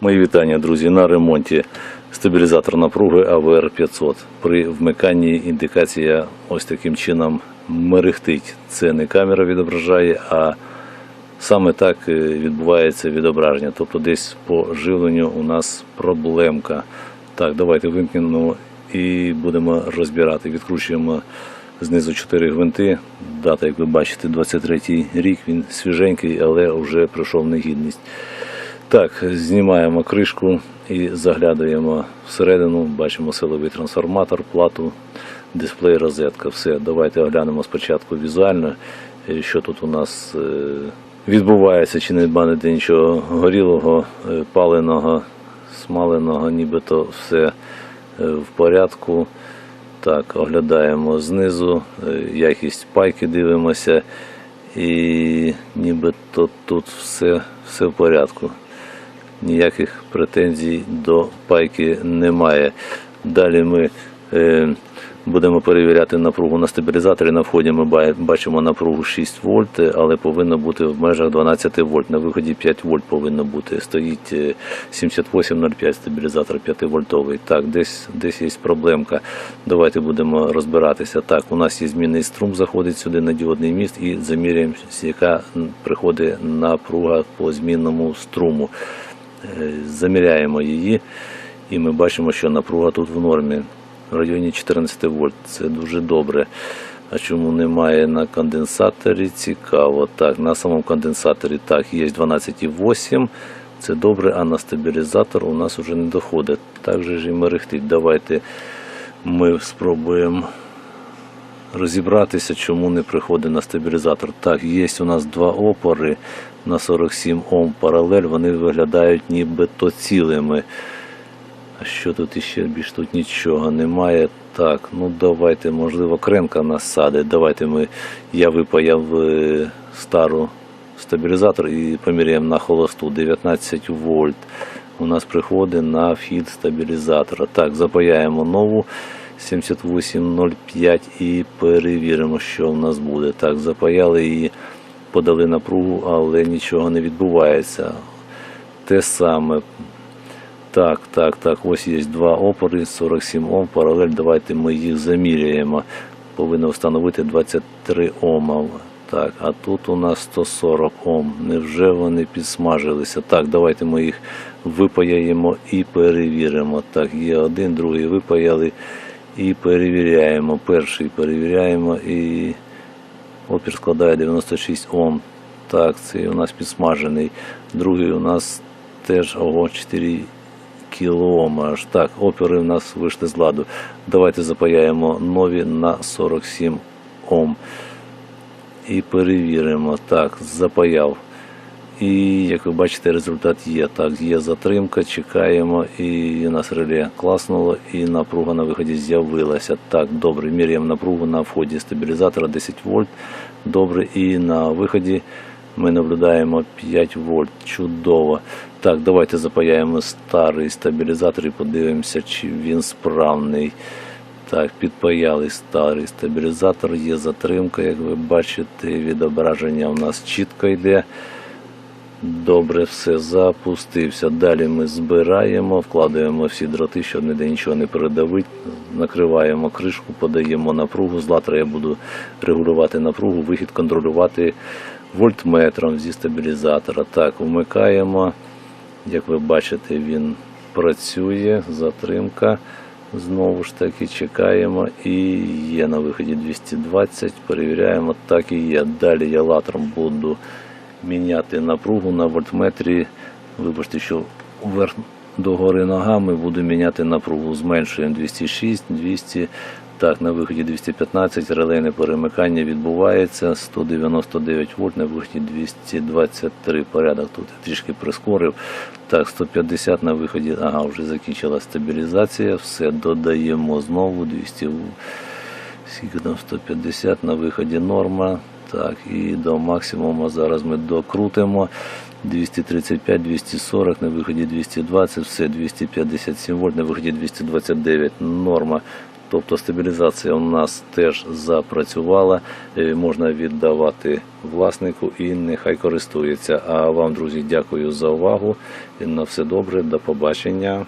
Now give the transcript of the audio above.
Мої вітання, друзі. На ремонті стабілізатор напруги AVR 500. При вмиканні індикація ось таким чином мерехтить. Це не камера відображає, а саме так е, відбувається відображення. Тобто десь по живленню у нас проблемка. Так, давайте вимкнемо і будемо розбирати. Відкручуємо знизу 4 гвинти. Дата, як ви бачите, 23 рік. Він свіженький, але вже пройшов негідність. Так, знімаємо кришку і заглядаємо всередину. Бачимо силовий трансформатор, плату, дисплей, розетка. Все, давайте оглянемо спочатку візуально, е, що тут у нас е, відбувається, чи не бачите нічого горілого, е, паленого, смаленого, нібито все в порядку. Так, оглядаємо знизу, якість пайки дивимося, і нібито тут все, все в порядку ніяких претензій до пайки немає. Далі ми е, будемо перевіряти напругу на стабілізаторі. На вході ми бачимо напругу 6 вольт, але повинно бути в межах 12 вольт. На виході 5 вольт повинно бути. Стоїть е, 7805 стабілізатор 5 вольтовий. Так, десь, десь є проблемка. Давайте будемо розбиратися. Так, у нас є змінний струм, заходить сюди на діодний міст і заміряємо, яка приходить напруга по змінному струму. Е, Заміряємо її, і ми бачимо, що напруга тут в нормі в районі 14 вольт. Це дуже добре. А чому немає на конденсаторі? Цікаво. Так, на самому конденсаторі так, є 12,8. Це добре, а на стабілізатор у нас вже не доходить. Так же ж і мерехтить. Давайте ми спробуємо розібратися, чому не приходить на стабілізатор. Так, є у нас два опори на 47 Ом паралель, вони виглядають нібито цілими. А що тут іще більш тут нічого немає. Так, ну давайте, можливо, кремка нас садить. Давайте ми, я випаяв е, стару стабілізатор і поміряємо на холосту 19 вольт. У нас приходить на вхід стабілізатора. Так, запаяємо нову 7805 і перевіримо, що в нас буде. Так, запаяли її, подали напругу, але нічого не відбувається. Те саме. Так, так, так, ось є два опори, 47 Ом, паралель, давайте ми їх заміряємо. Повинно встановити 23 Ома. Так, а тут у нас 140 Ом. Невже вони підсмажилися? Так, давайте ми їх випаяємо і перевіримо. Так, є один, другий випаяли і перевіряємо. Перший перевіряємо і опір складає 96 Ом. Так, цей у нас підсмажений. Другий у нас теж ого 4 кілоом аж так. Опери у нас вийшли з ладу. Давайте запаяємо нові на 47 Ом. І перевіримо. Так, запаяв. І як ви бачите, результат є. Так, є затримка, чекаємо, і у нас реле класнуло, і напруга на виході з'явилася. Так, добре, міряємо напругу на вході стабілізатора 10 вольт. Добре, і на виході ми наблюдаємо 5 вольт. Чудово. Так, давайте запаяємо старий стабілізатор і подивимося, чи він справний. Так, підпаяли старий стабілізатор, є затримка, як ви бачите, відображення у нас чітко йде. Добре, все запустився. Далі ми збираємо, вкладаємо всі дроти, щоб ніде нічого не передавить. Накриваємо кришку, подаємо напругу. Завтра я буду регулювати напругу, вихід контролювати вольтметром зі стабілізатора. Так, вмикаємо. Як ви бачите, він працює, затримка. Знову ж таки чекаємо і є на виході 220. Перевіряємо, так і є. Далі я латром буду міняти напругу на вольтметрі. Вибачте, що вверх догори ногами буду міняти напругу. Зменшуємо 206, 200. Так, на виході 215, релейне перемикання відбувається, 199 вольт, на виході 223 порядок. Тут трішки прискорив. Так, 150 на виході, ага, вже закінчила стабілізація, все додаємо знову 200, скільки там 150 на виході норма. Так, і до максимуму зараз ми докрутимо. 235, 240, на виході 220, все 257 вольт, на виході 229 норма. Тобто стабілізація у нас теж запрацювала. Е, Можна віддавати власнику і нехай користується. А вам, друзі, дякую за увагу. На все добре, до побачення.